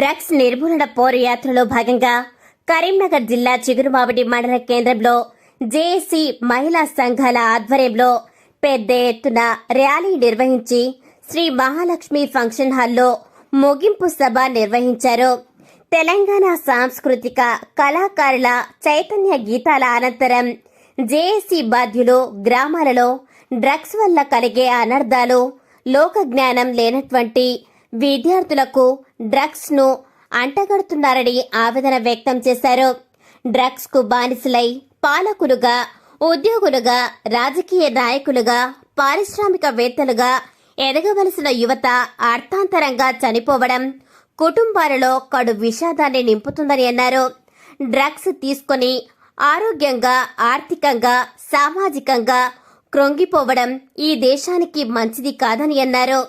Drugs నిర్మూలన పోరయాత్రలో భాగంగా కరీంనగర్ జిల్లా చిగురుమావిడి మండల కేంద్రంలో జేఏసీ మహిళా సంఘాల ఆధ్వర్యంలో పెద్ద ఎత్తున ర్యాలీ నిర్వహించి శ్రీ మహాలక్ష్మి ఫంక్షన్ హాల్లో ముగింపు సభ నిర్వహించారు. తెలంగాణ సాంస్కృతిక కళాకారుల చైతన్య గీతాల అనంతరం జేఏసీ బాధ్యులు గ్రామాలలో డ్రగ్స్ వల్ల కలిగే అనర్థాలు లోక జ్ఞానం లేనటువంటి విద్యార్థులకు డ్రగ్స్ను అంటగడుతున్నారని ఆవేదన వ్యక్తం చేశారు. డ్రగ్స్కు బానిసలై పాలకులుగా ఉద్యోగులుగా రాజకీయ నాయకులుగా పారిశ్రామికవేత్తలుగా ఎదగవలసిన యువత అర్థాంతరంగా చనిపోవడం కుటుంబాలలో కడు విషాదాన్ని నింపుతుందని అన్నారు. డ్రగ్స్ తీసుకొని ఆరోగ్యంగా ఆర్థికంగా సామాజికంగా కృంగిపోవడం ఈ దేశానికి మంచిది కాదని అన్నారు.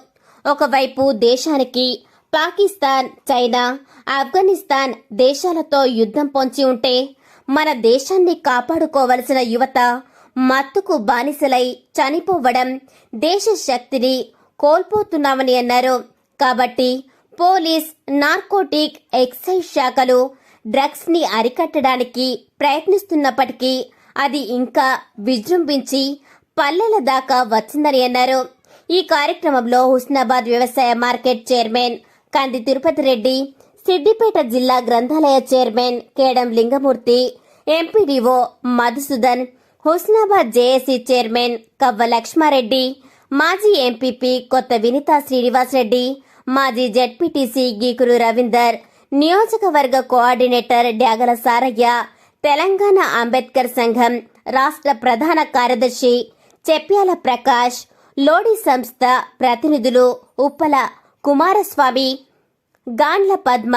ఒకవైపు దేశానికి పాకిస్తాన్ చైనా ఆఫ్ఘనిస్తాన్ దేశాలతో యుద్ధం పొంచి ఉంటే మన దేశాన్ని కాపాడుకోవలసిన యువత మత్తుకు బానిసలై చనిపోవడం దేశ శక్తిని కోల్పోతున్నామని అన్నారు. కాబట్టి పోలీస్ నార్కోటిక్ ఎక్సైజ్ శాఖలు డ్రగ్స్ని అరికట్టడానికి ప్రయత్నిస్తున్నప్పటికీ అది ఇంకా విజృంభించి పల్లెల దాకా వచ్చిందని అన్నారు. ఈ కార్యక్రమంలో హుస్నాబాద్ వ్యవసాయ మార్కెట్ చైర్మన్ కంది తిరుపతి రెడ్డి సిద్దిపేట జిల్లా గ్రంథాలయ chairman Kedam Lingamurthy MPDO Madhusudan Husnabad JAC chairman Kavva Lakshmareddy మాజీ ఎంపీపీ కొత్త వినితా శ్రీనివాసరెడ్డి మాజీ జడ్పీటీసీ గీకురు రవీందర్ నియోజకవర్గ కోఆర్డినేటర్ డ్యాగల సారయ్య తెలంగాణ అంబేద్కర్ సంఘం రాష్ట్ర ప్రధాన కార్యదర్శి చెప్యాల ప్రకాష్ లోడి సంస్థ ప్రతినిధులు ఉప్పల కుమారస్వామి గాండ్ల పద్మ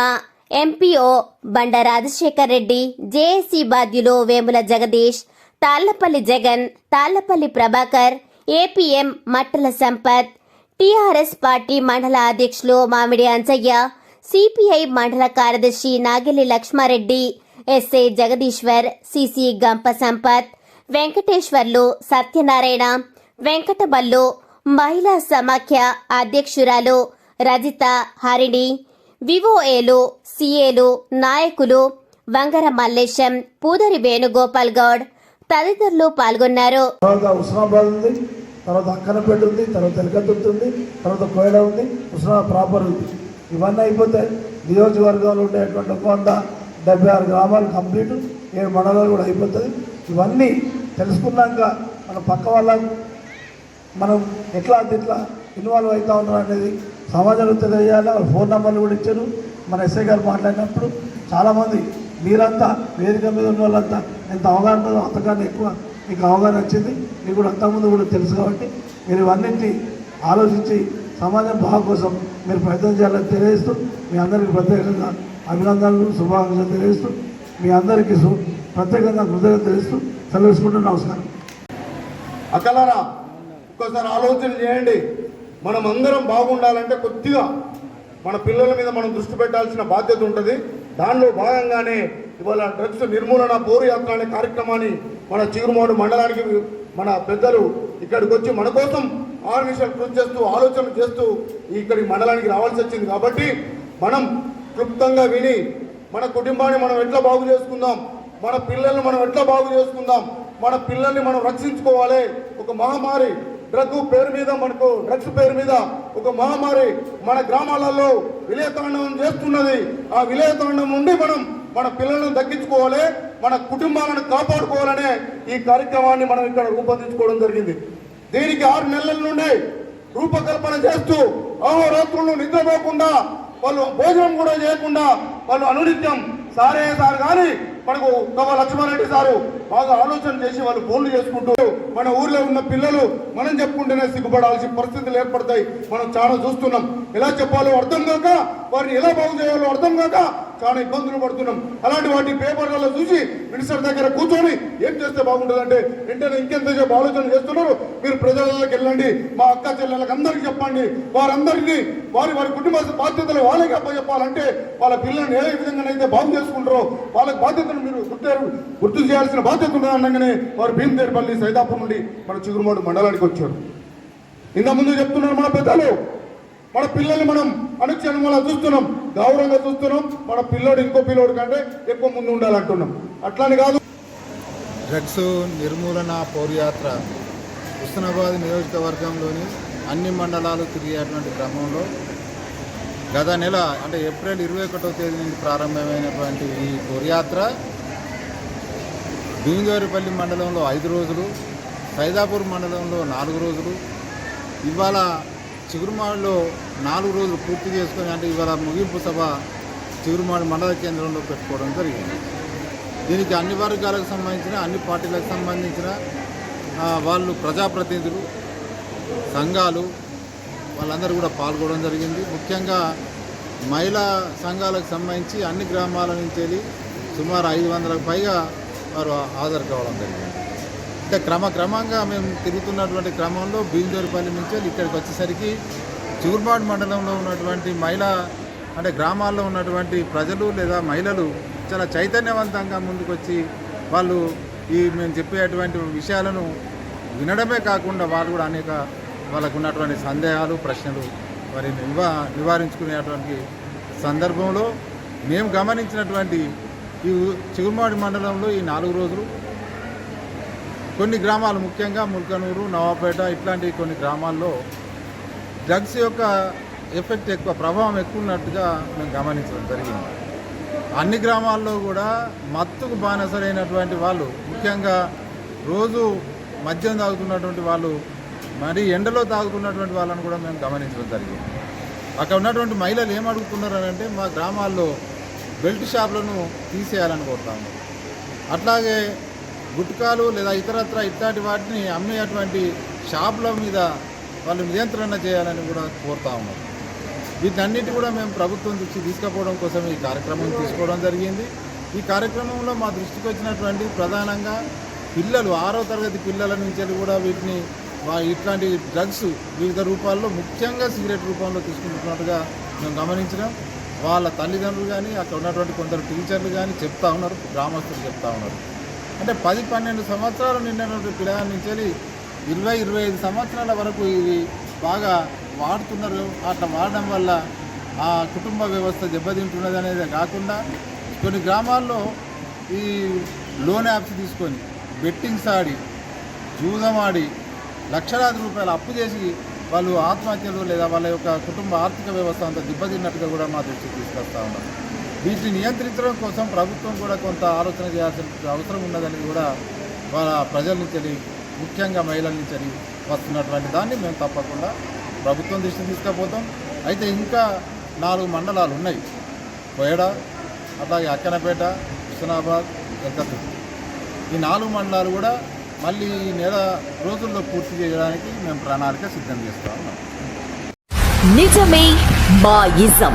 ఎంపీఓ బండ రాజశేఖర్ రెడ్డి జేఏసీ బాధ్యులు Vemula Jagadeesh Thallapalli Jagan Thallapalli Prabhakar APM Mattala Sampath TRS party మండల అధ్యక్షులు మామిడి అంజయ్య సిపిఐ మండల కార్యదర్శి నాగిలి లక్ష్మారెడ్డి ఎస్ఏ జగదీశ్వర్ సిసి గంప సంపత్ వెంకటేశ్వర్లు సత్యనారాయణ వెంకటబల్లు మహిళా సమాఖ్య అధ్యక్షురాలు రజిత హరిణి వివోఏలు సిఏలు నాయకులు వంగర మల్లేశం పూదరి వేణుగోపాల్ గౌడ్ తదితరులు పాల్గొన్నారు. తర్వాత హుస్నాబాద్ ఉంది తర్వాత అక్కనపేట ఉంది తర్వాత ఎలకత్తుర్తి ఉంది తర్వాత కోయడ ఉంది హుస్నాబాద్ ప్రాపర్ ఉంది. ఇవన్నీ అయిపోతే నియోజకవర్గంలో ఉండేటువంటి ఒక వంద డెబ్బై ఆరు గ్రామాలు కంప్లీట్ ఏడు మండలాలు కూడా అయిపోతుంది ఇవన్నీ తెలుసుకున్నాక మన పక్క వాళ్ళ మనం ఎట్లా అది ఎట్లా ఇన్వాల్వ్ అవుతా ఉన్నాం అనేది సమాజంలో తెలియజేయాలి. వాళ్ళ ఫోన్ నెంబర్లు కూడా ఇచ్చారు. మన ఎస్ఐ గారు మాట్లాడినప్పుడు చాలామంది మీరంతా వేదిక మీద ఉన్న వాళ్ళంతా ఎంత అవగాహన అంతకన్నా ఎక్కువ మీకు అవగాహన వచ్చింది. మీకు కూడా అంతకుముందు కూడా తెలుసు కాబట్టి మీరు ఇవన్నింటి ఆలోచించి సమాజం బాగు కోసం మీరు ప్రయత్నం చేయాలని తెలియజేస్తూ మీ అందరికీ ప్రత్యేకంగా అభినందనలు శుభాకాంక్షలు తెలియజేస్తూ మీ అందరికీ సు ప్రత్యేకంగా కృతజ్ఞత తెలుస్తూ సెలవుకుంటూ నమస్కారం. అక్కలారా ఒక్కసారి ఆలోచన చేయండి. మనం అందరం బాగుండాలంటే కొద్దిగా మన పిల్లల మీద మనం దృష్టి పెట్టాల్సిన బాధ్యత ఉంటుంది. దానిలో భాగంగానే ఇవాళ డ్రగ్స్ నిర్మూలన పోరు యాత్ర అనే కార్యక్రమాన్ని మన చిగురుమాడు మండలానికి మన పెద్దలు ఇక్కడికి వచ్చి మన కోసం ఆరు నిమిషాలు కృషి చేస్తూ ఆలోచన చేస్తూ ఇక్కడి మండలానికి రావాల్సి వచ్చింది కాబట్టి మనం క్లుప్తంగా విని మన కుటుంబాన్ని మనం ఎట్లా బాగు చేసుకుందాం మన పిల్లల్ని మనం ఎట్లా బాగు చేసుకుందాం మన పిల్లల్ని మనం రక్షించుకోవాలి. ఒక మహమ్మారి డ్రగ్ పేరు మీద మనకు డ్రగ్స్ పేరు మీద ఒక మహమ్మారి మన గ్రామాలలో విలయతాండవం చేస్తున్నది. ఆ విలేతాండం నుండి మనం మన పిల్లలను తగ్గించుకోవాలి మన కుటుంబాలను కాపాడుకోవాలనే ఈ కార్యక్రమాన్ని మనం ఇక్కడ రూపొందించుకోవడం జరిగింది. దీనికి ఆరు నెలల నుండి రూపకల్పన చేస్తూ అహోరాత్రులు నిద్రపోకుండా వాళ్ళు భోజనం కూడా చేయకుండా వాళ్ళు అనునిత్యం సారే సార్ కానీ మనకు తమ లక్ష్మారెడ్డి సారు బాగా ఆలోచన చేసి వాళ్ళు ఫోన్లు చేసుకుంటూ మన ఊర్లో ఉన్న పిల్లలు మనం చెప్పుకుంటేనే సిగ్గుపడాల్సిన పరిస్థితులు ఏర్పడతాయి. మనం చాలా చూస్తున్నాం. ఎలా చెప్పాలో అర్థం కాక వారిని ఎలా బాగు చేయాలో అర్థం కాక చాలా ఇబ్బందులు పడుతున్నాం. అలాంటి వాటి పేపర్లలో చూసి మినిస్టర్ దగ్గర కూర్చొని ఏం చేస్తే బాగుంటుందంటే వెంటనే ఇంకెంతసేపు ఆలోచన చేస్తున్నారు. మీరు ప్రజలకి వెళ్ళండి మా అక్క చెల్లెళ్ళకి అందరికీ చెప్పండి. వారందరినీ వారి వారి కుటుంబ బాధ్యతలు వాళ్ళకి అప్పచెప్పాలంటే వాళ్ళ పిల్లల్ని ఏ విధంగానైతే బాగు చేసుకుంటారో వాళ్ళకి బాధ్యతను మీరు గుర్తు గుర్తు చేయాల్సిన బాధ్యత ఉన్నది అనగానే వారు భీమదేరిపల్లి సైదాపూర్ నుండి మన చిగురుమాడు మండలానికి వచ్చారు. ఇంత ముందు చెప్తున్నారు మన పెద్దలు మన పిల్లల్ని మనం అనుక్షణం వల్ల చూస్తున్నాం గౌరవంగా చూస్తున్నాం. మన పిల్లోడు ఇంకో పిల్లోడు కంటే ఎక్కువ ముందు ఉండాలంటున్నాం. అట్లానే కాదు. డ్రగ్స్ నిర్మూలన పౌరయాత్ర హుస్నాబాద్ నియోజకవర్గంలోని అన్ని మండలాలు తిరిగేటువంటి క్రమంలో గత నెల అంటే ఏప్రిల్ ఇరవై ఒకటో తేదీ నుండి ప్రారంభమైనటువంటి ఈ పౌరయాత్ర భీమదేవరిపల్లి మండలంలో ఐదు రోజులు సైదాపూర్ మండలంలో నాలుగు రోజులు. ఇవాళ చిగురుమాడలో నాలుగు రోజులు పూర్తి చేసుకొని అంటే ఇవాళ ముగింపు సభ చిగురుమాడ మండల కేంద్రంలో పెట్టుకోవడం జరిగింది. దీనికి అన్ని వర్గాలకు సంబంధించిన అన్ని పార్టీలకు సంబంధించిన వాళ్ళు ప్రజాప్రతినిధులు సంఘాలు వాళ్ళందరూ కూడా పాల్గొనడం జరిగింది. ముఖ్యంగా మహిళా సంఘాలకు సంబంధించి అన్ని గ్రామాల నుంచి వెళ్ళి సుమారు ఐదు వందలకు పైగా వారు హాజరు కావడం జరిగింది. అంటే క్రమక్రమంగా మేము తిరుగుతున్నటువంటి క్రమంలో బీందూరుపల్లి నుంచి ఇక్కడికి వచ్చేసరికి చిగురుమాడు మండలంలో ఉన్నటువంటి మహిళా అంటే గ్రామాల్లో ఉన్నటువంటి ప్రజలు లేదా మహిళలు చాలా చైతన్యవంతంగా ముందుకొచ్చి వాళ్ళు ఈ మేము చెప్పేటువంటి విషయాలను వినడమే కాకుండా వాళ్ళు కూడా అనేక వాళ్ళకు ఉన్నటువంటి సందేహాలు ప్రశ్నలు మరి నివా నివారించుకునేటువంటి సందర్భంలో మేము గమనించినటువంటి ఈ చిగురుమాడి మండలంలో ఈ నాలుగు రోజులు కొన్ని గ్రామాలు ముఖ్యంగా ముల్కనూరు నవాపేట ఇట్లాంటి కొన్ని గ్రామాల్లో డ్రగ్స్ యొక్క ఎఫెక్ట్ ఎక్కువ ప్రభావం ఎక్కువ ఉన్నట్టుగా మేము గమనించడం జరిగింది. అన్ని గ్రామాల్లో కూడా మత్తుకు బానిసరైనటువంటి వాళ్ళు ముఖ్యంగా రోజు మద్యం తాగుతున్నటువంటి వాళ్ళు మరి ఎండలో తాగుతున్నటువంటి వాళ్ళని కూడా మేము గమనించడం జరిగింది. అక్కడ ఉన్నటువంటి మహిళలు ఏం అడుగుతున్నారు అని అంటే మా గ్రామాల్లో బెల్ట్ షాపులను తీసేయాలని కోరుతాము అట్లాగే గుట్కాలు లేదా ఇతరత్ర ఇట్లాంటి వాటిని అమ్మేటువంటి షాపుల మీద వాళ్ళు నియంత్రణ చేయాలని కూడా కోరుతా ఉన్నారు. వీటన్నిటి కూడా మేము ప్రభుత్వం దృష్టి తీసుకుపోవడం కోసం ఈ కార్యక్రమం తీసుకోవడం జరిగింది. ఈ కార్యక్రమంలో మా దృష్టికి వచ్చినటువంటి ప్రధానంగా పిల్లలు ఆరో తరగతి పిల్లల నుంచి కూడా వీటిని ఇట్లాంటి డ్రగ్స్ వివిధ రూపాల్లో ముఖ్యంగా సిగరెట్ రూపంలో తీసుకుంటున్నట్టుగా మేము గమనించినాం. వాళ్ళ తల్లిదండ్రులు కానీ అక్కడ ఉన్నటువంటి కొందరు టీచర్లు కానీ చెప్తా ఉన్నారు గ్రామస్తులు చెప్తా ఉన్నారు. అంటే పది పన్నెండు సంవత్సరాలు నిండినటువంటి పిల్లల నుంచి వెళ్ళి ఇరవై ఇరవై ఐదు సంవత్సరాల వరకు ఇవి బాగా వాడుతున్నారు. అట్లా వాడడం వల్ల ఆ కుటుంబ వ్యవస్థ దెబ్బతింటున్నది అనేది కాకుండా కొన్ని గ్రామాల్లో ఈ లోన్ యాప్స్ తీసుకొని బెట్టింగ్స్ ఆడి జూదం ఆడి లక్షలాది రూపాయలు అప్పు చేసి వాళ్ళు ఆత్మహత్యలు లేదా వాళ్ళ యొక్క కుటుంబ ఆర్థిక వ్యవస్థ అంతా దెబ్బతిన్నట్టుగా కూడా మా దృష్టికి తీసుకొస్తా ఉన్నారు. వీటిని నియంత్రించడం కోసం ప్రభుత్వం కూడా కొంత ఆలోచన చేయాల్సిన అవసరం ఉన్నదని కూడా వాళ్ళ ప్రజల నుంచి ముఖ్యంగా మహిళల నుంచి వస్తున్నటువంటి దాన్ని మేము తప్పకుండా ప్రభుత్వం దృష్టికి తీసుకుపోతాం. అయితే ఇంకా నాలుగు మండలాలు ఉన్నాయి. కోయడ అట్లాగే అక్కనపేట హుస్నాబాద్ ఎక్కతు ఈ నాలుగు మండలాలు కూడా మళ్ళీ ఈ నెల రోజుల్లో పూర్తి చేయడానికి మేము ప్రణాళిక సిద్ధం చేస్తా ఉన్నాం. నిజమే మా ఇజం